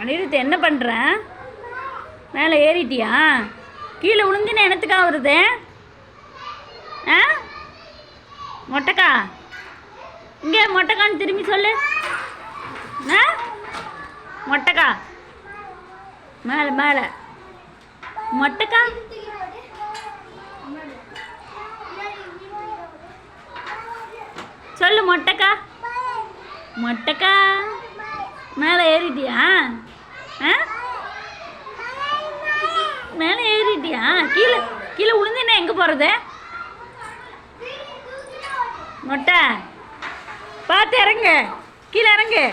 அனிருத் என்ன பண்ணுற மேலே ஏறிட்டியா? கீழே விழுந்துன்னு என்னத்துக்கா வருது? ஆ? மொட்டைக்கா? இங்கே மொட்டைக்கான்னு திரும்பி சொல்லு. ஆ? மொட்டைக்கா? மேலே மேலே. மொட்டைக்கா? சொல்லு மொட்டைக்கா. மொட்டைக்கா? மேலே ஏறிட்டியா? ஆ? மேலே ஏறிட்டியா? கீழே கீழே விழுந்துன்னா எங்கே போகிறது மொட்டை. பார்த்து இறங்கு. கீழே இறங்கு.